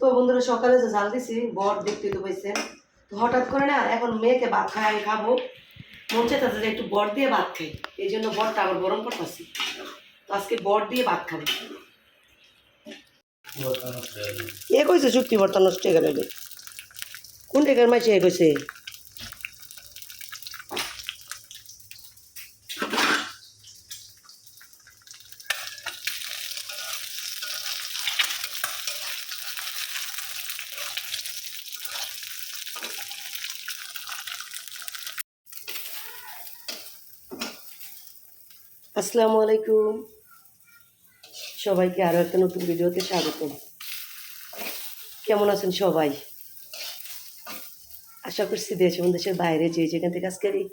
তো বন্ধুরা সকালে যে জাল দিছি বর দেখতে তো পাইছেন তো হঠাৎ করে না এখন মেয়েকে ভাত খাই আমি খাব। মন চাইতেছে যে একটু বর দিয়ে ভাত খাই। এই জন্য বরটা আবার গরম করতেছি। তো আজকে বর দিয়ে ভাত খাব। এ কইছে চুক্তি বর্তা নষ্ট হয়ে গেল। কোন টেকার মাইছে এ কইছে? আসসালামু আলাইকুম। সবাইকে আরও একটা নতুন ভিডিওতে স্বাগতম। কেমন আছেন সবাই? আশা করছি দেশ এবং দেশের বাইরে যে যেখান থেকে আজকের এই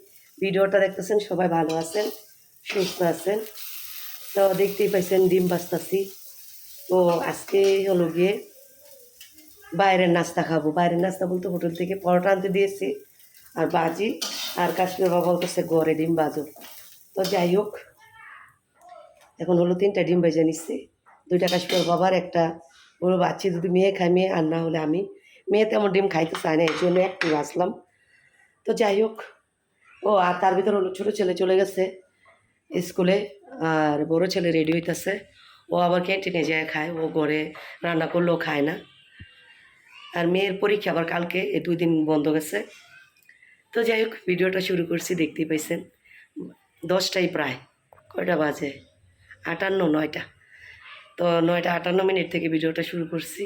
ভিডিওটা দেখতেছেন সবাই ভালো আছেন, সুস্থ আছেন। তো দেখতেই পাইছেন, ডিম বাঁচতাছি তো আজকে হলো গিয়ে বাইরের নাস্তা খাব। বাইরের নাস্তা বলতে হোটেল থেকে পরোটা আনতে দিয়েছি, আর বাজি আর কাশ্মীর বাবা বলতেছে, গড়ে ডিম বাজো তো যাই হোক এখন হলো তিনটা ডিম ভেজে নিচ্ছি। দুইটা কাশ্মীর বাবার একটা বলো বাচ্চি যদি মেয়ে খায়, মেয়ে আর না হলে আমি। মেয়ে তেমন ডিম খাইতে চায় না, এই জন্য একটু আসলাম তো যাই হোক, ও আর তার ভিতর হলো ছোটো ছেলে চলে গেছে স্কুলে, আর বড় ছেলে রেডি হইতেছে। ও আবার ক্যান্টিনে যায় খায়, ও ঘরে রান্না করলেও খায় না। আর মেয়ের পরীক্ষা আবার কালকে, এই দুই দিন বন্ধ গেছে। তো যাই হোক, ভিডিওটা শুরু করছি, দেখতেই পাইছেন। দশটাই প্রায়, কয়টা বাজে? আটান্ন, নয়টা। তো নয়টা আটান্ন মিনিট থেকে ভিডিওটা শুরু করছি।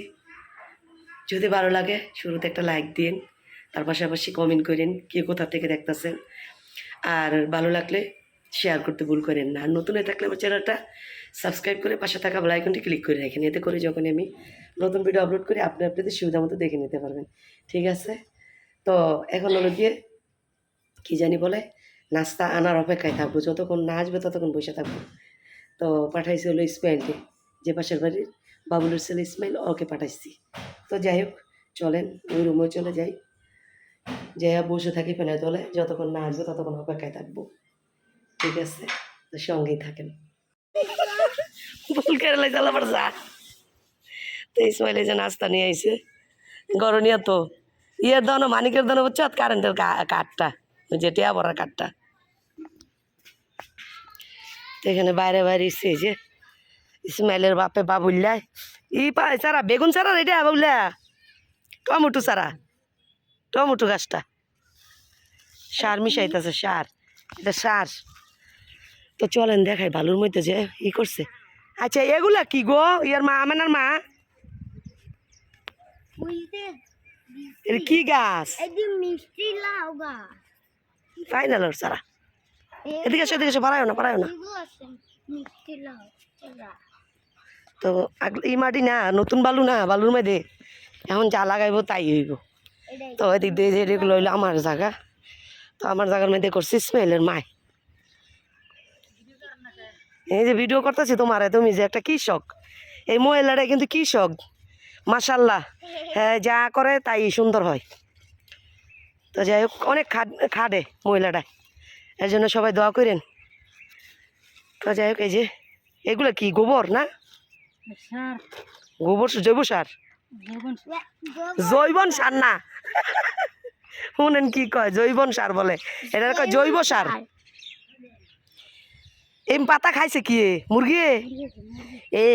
যদি ভালো লাগে, শুরুতে একটা লাইক দিন তার পাশাপাশি কমেন্ট করেন কে কোথা থেকে দেখতেছেন। আর ভালো লাগলে শেয়ার করতে ভুল করেন না। আর নতুন হয়ে থাকলে আমার চ্যানেলটা সাবস্ক্রাইব করে পাশে থাকা বেলাইকনটি ক্লিক করে রাখেন। এতে করে যখন আমি নতুন ভিডিও আপলোড করি, আপনি আপনাদের সুবিধা মতো দেখে নিতে পারবেন। ঠিক আছে? তো এখন হলো গিয়ে কী জানি বলে, নাস্তা আনার অপেক্ষায় থাকব। যতক্ষণ না আসবে ততক্ষণ বসে থাকব। তো পাঠাইছি হলো ইসমাইলকে, যে পাশের বাড়ির বাবুলের ছেলে ইসমাইল ওকে পাঠাইছি। তো যাই হোক, চলেন, ওই রুমে চলে যাই। যাইয়া বসে থাকি ফেলে তলে যতক্ষণ না আসবে ততক্ষণ অপেক্ষায় থাকব। ঠিক আছে? সঙ্গেই থাকেন। ভুল করে লাই যা তো ইসমাইল যে নাস্তা নিয়ে আইসে গরনিয়া তো, ইয়ের দানো মানিকের দানো হচ্ছে কারেন্টের কাঠটা, ওই যে টিয়া বড়ার কাঠটা। তো এখানে বাইরে বাইরে এসছে যে ইসমাইলের বাপে বাবুল্লায় ই পাই সারা বেগুন সারা এটা বাবুল্লা? টমেটো সারা টমেটো গাছটা। সার মিশাইতেছে সার। এটা সার। তো চলেন দেখাই বালুর মধ্যে যে ই করছে। আচ্ছা এগুলা কি গো? ইয়ার মা আমার মা? কি গাছ? মিষ্টি লাউ সারা। এদিকে এসো এদিকে এসো পারায় না পারায় না। তো এই মাটি না নতুন বালু না বালুর মধ্যে। এখন যা লাগাইবো তাই হইব। তো এদিক দিয়ে যে এগুলো হইল আমার জায়গা। তো আমার জায়গার মধ্যে করছি স্মেলের মায়। এই যে ভিডিও করতেছি তোমার তুমি যে একটা কৃষক। এই মহিলাটা কিন্তু কৃষক মাসাল্লাহ হ্যাঁ যা করে তাই সুন্দর হয়। তো যাই হোক অনেক খাদ খাদে মহিলাটা এর জন্য সবাই দোয়া করেন। তো যাই হোক এই যে এগুলো কি গোবর না? গোবর জৈব সার? জৈবন সার। না। শুনেন কি কয় জৈবন সার বলে। এটা কয় জৈব সার। এম পাতা খাইছে কি এ? মুরগি এ?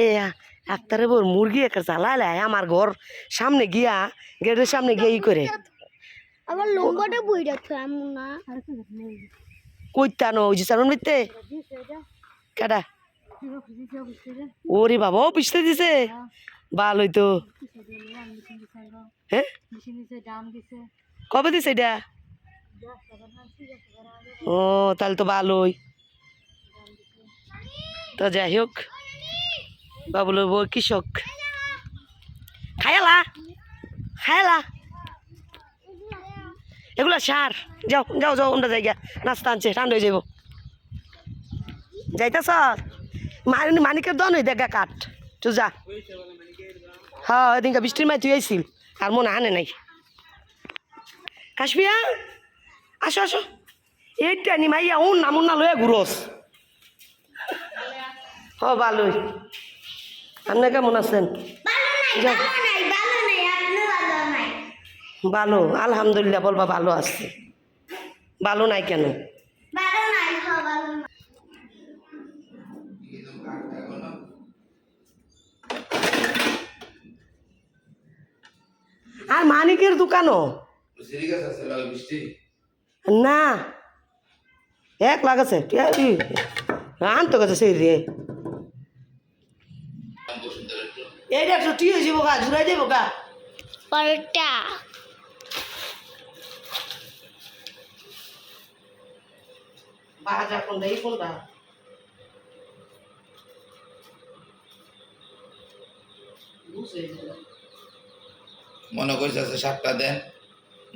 আক্তারে বল মুরগি একটা জ্বালাইলে আমার ঘর সামনে গিয়া গেটের সামনে গিয়ে ই করে। আবার লঙ্কাটা বই রাখছো এমন না কইতানো ওই যে সারণ মিথ্যে কেডা? ওরে বাবা পিছতে দিছে? ভালোই তো হ্যাঁ কবে দিছে এটা? ও, তাহলে তো ভালোই তো যাই হোক, বাবুল কৃষক। খায়ালা খায়ালা এগুলা সার। যাও যাও যাও অন্য জায়গা নাস্তা আনছে ঠান্ডা হয়ে যাব যাইতেছ? মানি মানিকের দন হই দেখা কাঠ। তো যা। হ্যাঁ এদিনকে বৃষ্টির মাই তুই আইছিল। আর মনে আনে নাই। কাশ্মিয়া আসো আসো। এইটা নি মাইয়া উন না মুন্না লয়ে ঘুরোস। হ ভালোই। আপনি কেমন আছেন? যাও। ভালো আলহামদুলিল্লাহ বলবা ভালো আছে। ভালো নাই কেন? না। আর মানিকের দোকানও? না। এক লাগাছে আনতো গেছে সেই রে। এইটা একটু টি হয়েছে বোকা ঘুরাই যাব গা। পরোটা। বাজা কোনটা এই কোনটা। মনে করছে আছে সাতটা দেন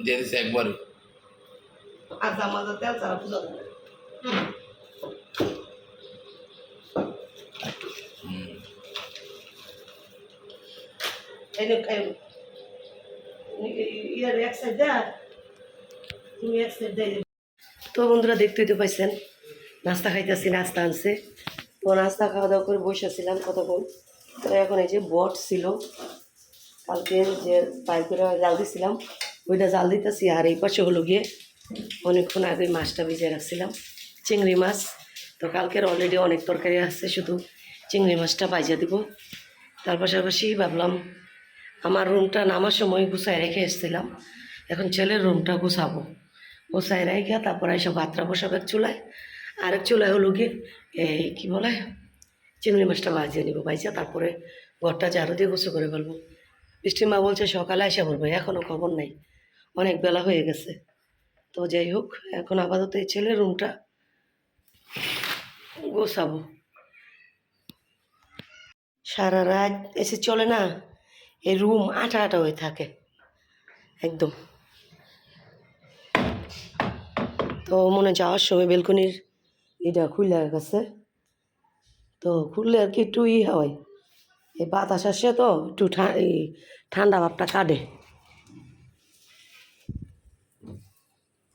দিয়ে দিছে একবারে আজা মাজা তেল ছাড়া এই ইয়ার এক সাইড দা তুমি এক সাইড দেয়। তো বন্ধুরা দেখতেই তো পাইছেন, নাস্তা খাইতেছি, নাস্তা আনছে। তো নাস্তা খাওয়া দাওয়া করে বসেছিলাম কতক্ষণ? তো এখন এই যে বট ছিল, কালকে যে পাই করে জাল দিছিলাম, ওইটা জাল দিতেছি আর এই পাশে হলো গিয়ে অনেকক্ষণ আগে মাছটা ভিজিয়ে রাখছিলাম, চিংড়ি মাছ। তো কালকের অলরেডি অনেক তরকারি আসছে শুধু চিংড়ি মাছটা ভাজিয়ে দিব। তার পাশাপাশি ভাবলাম আমার রুমটা নামার সময় গুছাই রেখে এসেছিলাম, এখন ছেলের রুমটা গুছাবো। গুছাই রেখে তারপর এসে ভাতটা বসাবো এক চুলায়। আরেক চুলায় হলো গিয়ে এই কী বলে, চিংড়ি মাছটা ভাজিয়ে নিবো ভাইজা, তারপরে ঘরটা ঝাড়ু দিয়ে গুছো করে ফেলব। বৃষ্টির মা বলছে, সকালে এসে বলব এখনও খবর নাই, অনেক বেলা হয়ে গেছে। তো যাই হোক, এখন আপাতত এই ছেলের রুমটা গোছাবো। সারা রাত এসে চলে না, এই রুম আটা আটা হয়ে থাকে, একদম। তো মনে যাওয়ার সময় বেলকনির এটা খুলে গেছে। তো খুললে আর কি একটু ই হয়। এই বাতাস আসে তো একটু ঠান্ডা ভাবটা কাটে।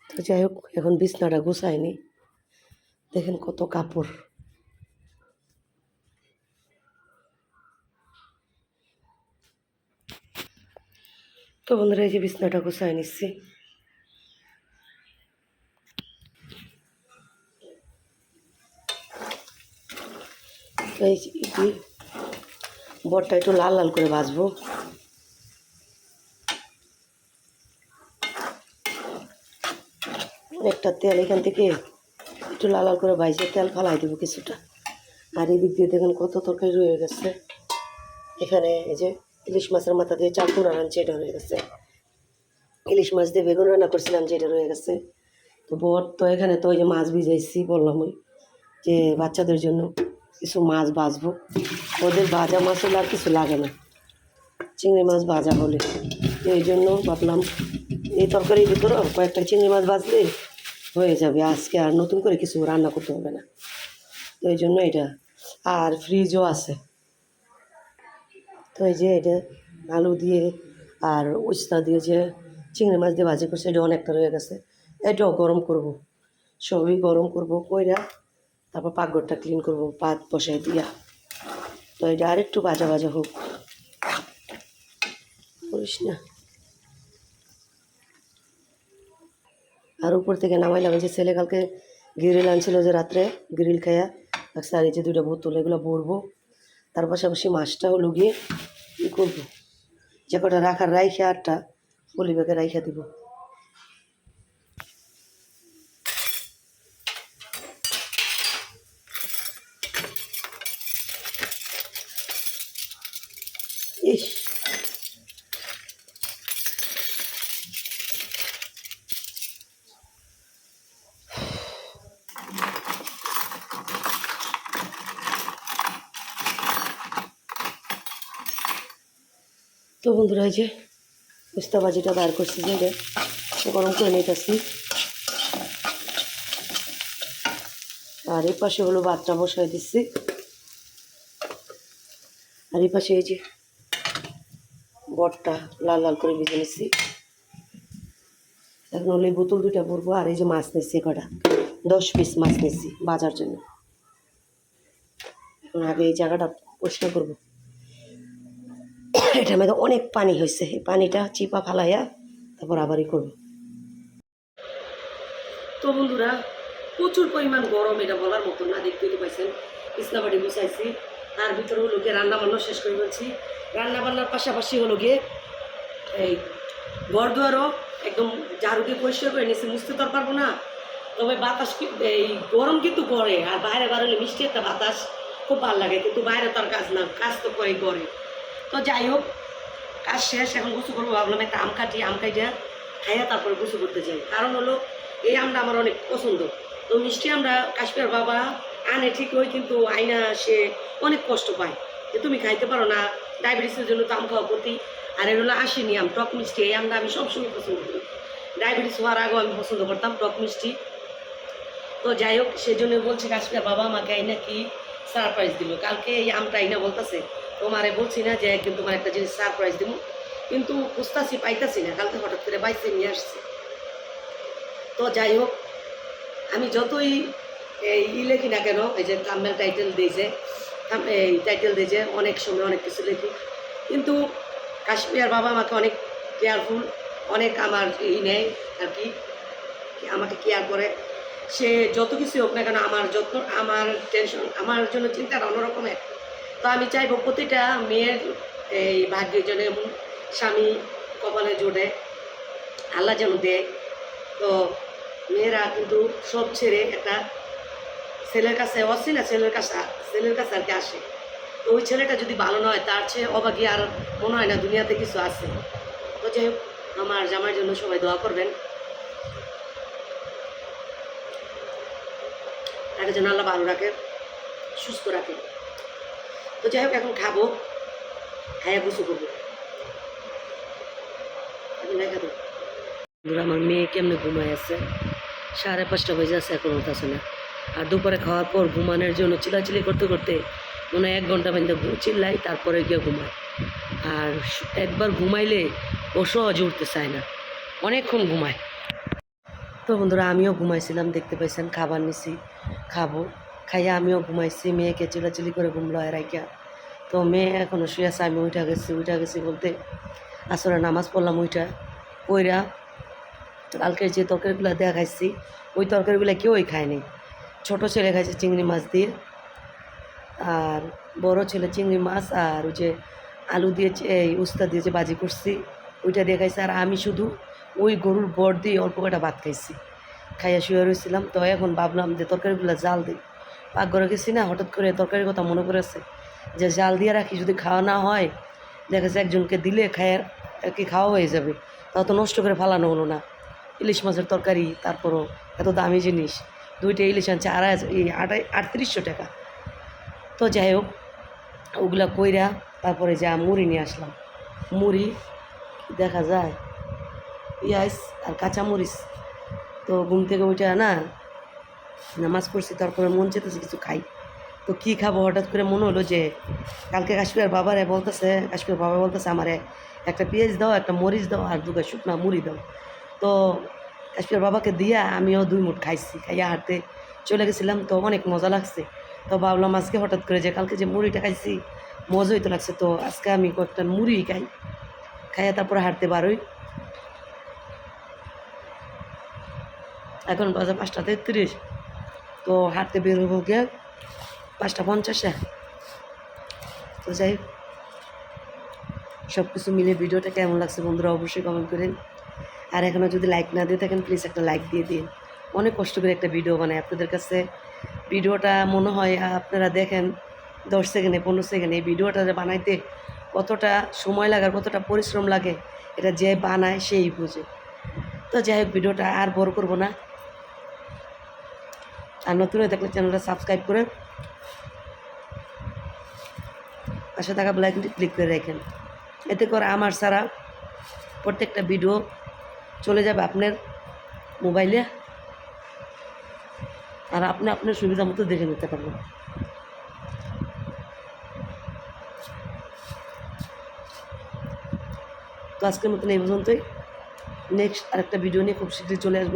তো যাই হোক, এখন বিছনাটা গুছায়নি দেখেন কত কাপড়। তো বন্ধুরা, এই যে বিছনাটা গুছাই নিচ্ছি। এই যে এটি বটটা একটু লাল লাল করে ভাজবো। একটা তেল এখান থেকে একটু লাল লাল করে ভাইজে তেল ফালাই দেবো কিছুটা। আর এদিক দিয়ে দেখুন কত তরকারি রয়ে গেছে। এখানে এই যে ইলিশ মাছের মাথা দিয়ে চাল রাঁধছে এটা রয়ে গেছে। ইলিশ মাছ দিয়ে বেগুন রান্না করছিলাম যেটা রয়ে গেছে। তো বর তো এখানে তো ওই যে মাছ ভিজাইছি বললাম ওই যে বাচ্চাদের জন্য। কিছু মাছ ভাজবো। ওদের ভাজা মাছ হলে আর কিছু লাগে না। চিংড়ি মাছ ভাজা হলে। এই জন্য ভাবলাম, এই তরকারির ভিতরে কয়েকটা চিংড়ি মাছ ভাজলে হয়ে যাবে। আজকে আর নতুন করে কিছু রান্না করতে হবে না। তো এই জন্য এটা। আর ফ্রিজও আছে। তো এই যে এটা আলু দিয়ে আর উস্তা দিয়ে যে চিংড়ি মাছ দিয়ে ভাজি করছে, এটা অনেকটা রয়ে গেছে। এটাও গরম করব। সবই গরম করব, কইরা তারপর পাকঘরটা ক্লিন করব, পাত বসাই দিয়া। তো এটা আরেকটু ভাজা ভাজা হোক। করিস না। আর উপর থেকে নামাইলাম যে ছেলে কালকে গ্রিল আনছিল যে রাত্রে গ্রিল খাইয়া আচ্ছা আর এই যে দুইটা বোতল, এগুলো ভরবো। তার পাশাপাশি মাছটা হলো গিয়ে কী করব। যে কটা রাখার রাইখে আটটা পলি ব্যাগে রাইখা দিব। তো বন্ধুরা এই যে উস্তা ভাজিটা বার করছি যে গরম করে নিতেছি। আর এই পাশে হলো ভাতটা বসাই দিচ্ছি। আর এই পাশে এই যে বটটা লাল লাল করে ভেজে নিচ্ছি। এখন হলো এই বোতল দুইটা ভরবো, আর এই যে মাছ নিচ্ছি কটা, দশ পিস মাছ নিচ্ছি বাজার জন্য। এখন আগে এই জায়গাটা পরিষ্কার করব। এটার মধ্যে অনেক পানি হয়েছে। এই পানিটা চিপা ফালাইয়া তারপর আবারই করব। তো বন্ধুরা, প্রচুর পরিমাণ গরম এটা বলার মতন না, দেখতেই তো পাইছেন। ইসলামাবাড়ি গুছাইছি, তার ভিতরে হলো গিয়ে রান্না বান্না শেষ করে ফেলছি। রান্না বান্নার পাশাপাশি হলো গিয়ে এই ঘর দুয়ারও একদম ঝাড়ু দিয়ে পরিষ্কার করে নিয়েছি, মুছতে তো পারব না। তবে বাতাস এই গরম কিন্তু করে আর বাইরে বাড়লে মিষ্টি একটা বাতাস খুব ভালো লাগে, কিন্তু বাইরে তো আর কাজ না, কাজ তো করেই করে তো যাই হোক, কাজ শেষ, এখন গুছু করব, ভাবলাম একটা আম কাটি, আম কাটিয়া খাইয়া তারপরে গুছু করতে চাই কারণ হলো, এই আমটা আমার অনেক পছন্দ। তো মিষ্টি আমরা কাশ্মীর বাবা আনে ঠিক ওই, কিন্তু আইনা সে অনেক কষ্ট পায় যে তুমি খাইতে পারো না, ডায়াবেটিসের জন্য তো আম খাওয়া করতেই আর এর হলো আসেনি আম, টক মিষ্টি, এই আমটা আমি সবসময় পছন্দ করি। ডায়াবেটিস হওয়ার আগেও আমি পছন্দ করতাম টক মিষ্টি। তো যাই হোক সেই জন্য বলছি কাশ্মীর বাবা আমাকে আইনা কি সারপ্রাইজ দিল। কালকে এই আমটা আইনা বলতেছে তোমারে বলছি না যে একদিন তোমার একটা জিনিস সারপ্রাইজ দিব কিন্তু খুঁজতাছি, পাইতাছি না। কালকে হঠাৎ করে বাইসে নিয়ে আসছে। তো যাই হোক, আমি যতই এই ই লেখি না কেন, এই যে থাম্বেল টাইটেল দিয়েছে এই টাইটেল দিয়েছে, অনেক সময় অনেক কিছু লিখি। কিন্তু কাশ্মীর বাবা আমাকে অনেক কেয়ারফুল অনেক আমার ই নেয় আর কি আমাকে কেয়ার করে। সে যত কিছু হোক না কেন, আমার যত্ন আমার টেনশন আমার জন্য চিন্তাটা অন্যরকমের তো আমি চাইব প্রতিটা মেয়ের এই ভাগ্যের জন্য স্বামী কপালে জোটে আল্লাহ যেন দেয়। তো মেয়েরা কিন্তু সব ছেড়ে একটা ছেলের কাছে অসিলা ছেলের কাছে ছেলের কাছে আর কি আসে। তো ওই ছেলেটা যদি ভালো নয় তার চেয়ে অবাকি আর মনে হয় না দুনিয়াতে কিছু আছে। তো যাই হোক, আমার জামার জন্য সবাই দোয়া করবেন। তাকে যেন আল্লাহ ভালো রাখে, সুস্থ রাখে। তো যাই হোক এখন খাব। খাইয়া গুছু করব। বন্ধুরা, আমার মেয়ে কেমনে ঘুমায় আছে? সাড়ে পাঁচটা বেজে আছে এখন উঠতেছে না। আর দুপুরে খাওয়ার পর ঘুমানোর জন্য চিলাচিলি করতে করতে মনে এক ঘণ্টা পর্যন্ত চিল্লাই তারপরে গিয়ে ঘুমায়। আর একবার ঘুমাইলে ও সহজে উঠতে চায় না। অনেকক্ষণ ঘুমায়। তো বন্ধুরা আমিও ঘুমাইছিলাম দেখতে পাইছেন খাবার নিছি খাব। খাইয়া আমিও ঘুমাইছি মেয়েকে চিলাচিলি করে ঘুমলো রাইকা তো মেয়ে এখনও শুয়ে আছে, আমি উঠা গেছি উঠা গেছি বলতে আসলে নামাজ পড়লাম ওইটা ওইরা কালকের যে তরকারিগুলো দেখাইছি ওই তরকারিগুলো কেউই খায়নি ছোট ছেলে খাইছে চিংড়ি মাছ দিয়ে, আর বড় ছেলে চিংড়ি মাছ আর ওই যে আলু দিয়ে এই উস্তা দিয়ে যে বাজি করছি, ওইটা দিয়ে খাইছে। আর আমি শুধু ওই গরুর বর দিয়ে অল্প কটা ভাত খাইছি। খাইয়া শুয়ে রয়েছিলাম তো এখন ভাবলাম যে তরকারিগুলো জাল দিই। পাকঘরে গেছি না, হঠাৎ করে তরকারির কথা মনে পড়েছে যে জাল দিয়ে রাখি, যদি খাওয়া না হয়, দেখা যাচ্ছে একজনকে দিলে খায় আর কি খাওয়া হয়ে যাবে। তাও তো নষ্ট করে ফালানো হলো না। ইলিশ মাছের তরকারি, তারপরও এত দামি জিনিস। দুইটা ইলিশ আনছে, আড়াই হাজার- এই আড়াই, আটত্রিশশো টাকা। তো যাই হোক, ওগুলা কইরা তারপরে যা মুড়ি নিয়ে আসলাম। মুড়ি, দেখা যায়, পেঁয়াজ আর কাঁচা মরিচ তো ঘুম থেকে ওইটা না নামাজ পড়ছি, তারপরে মন চেতেছে কিছু খাই। তো কী খাব? হঠাৎ করে মনে হলো যে কালকে কাশ্মীর বাবারে বলতেছে কাশ্মীর বাবা বলতেছে আমারে একটা পেঁয়াজ দাও, একটা মরিচ দাও, আর দুটো শুকনা মুড়ি দাও। তো কাশ্মীর বাবাকে দিয়া আমিও দুই মুঠ খাইছি, খাইয়া হাঁটতে চলে গেছিলাম। তো অনেক মজা লাগছে। তো ভাবলাম আজকে হঠাৎ করে যে কালকে যে মুড়িটা খাইছি, মজাই তো লাগছে। তো আজকে আমি কয়েকটা মুড়ি খাই, খাইয়া তারপরে হাঁটতে বারোই। এখন বাজে পাঁচটা তেত্রিশ। তো হাঁটতে বের হব গিয়ে পাঁচটা পঞ্চাশে। তো যাই সব কিছু মিলে ভিডিওটা কেমন লাগছে বন্ধুরা অবশ্যই কমেন্ট করেন আর এখনও যদি লাইক না দিয়ে থাকেন প্লিজ একটা লাইক দিয়ে দিন। অনেক কষ্ট করে একটা ভিডিও বানাই আপনাদের কাছে। ভিডিওটা মনে হয় আপনারা দেখেন, দশ সেকেন্ডে, পনেরো সেকেন্ডে এই ভিডিওটা বানাইতে কতটা সময় লাগে আর কতটা পরিশ্রম লাগে, এটা যে বানায় সেই বুঝে। তো যাই হোক, ভিডিওটা আর বড় করব না। আর নতুন হয়ে থাকলে চ্যানেলটা সাবস্ক্রাইব করে পাশে থাকা বেলাইকনটি ক্লিক করে রাখেন। এতে করে আমার সারা প্রত্যেকটা ভিডিও চলে যাবে আপনার মোবাইলে আর আপনি আপনার সুবিধা মতো দেখে নিতে পারবেন। তো আজকের মতন এই পর্যন্তই। নেক্সট আরেকটা ভিডিও নিয়ে খুব শীঘ্রই চলে আসব।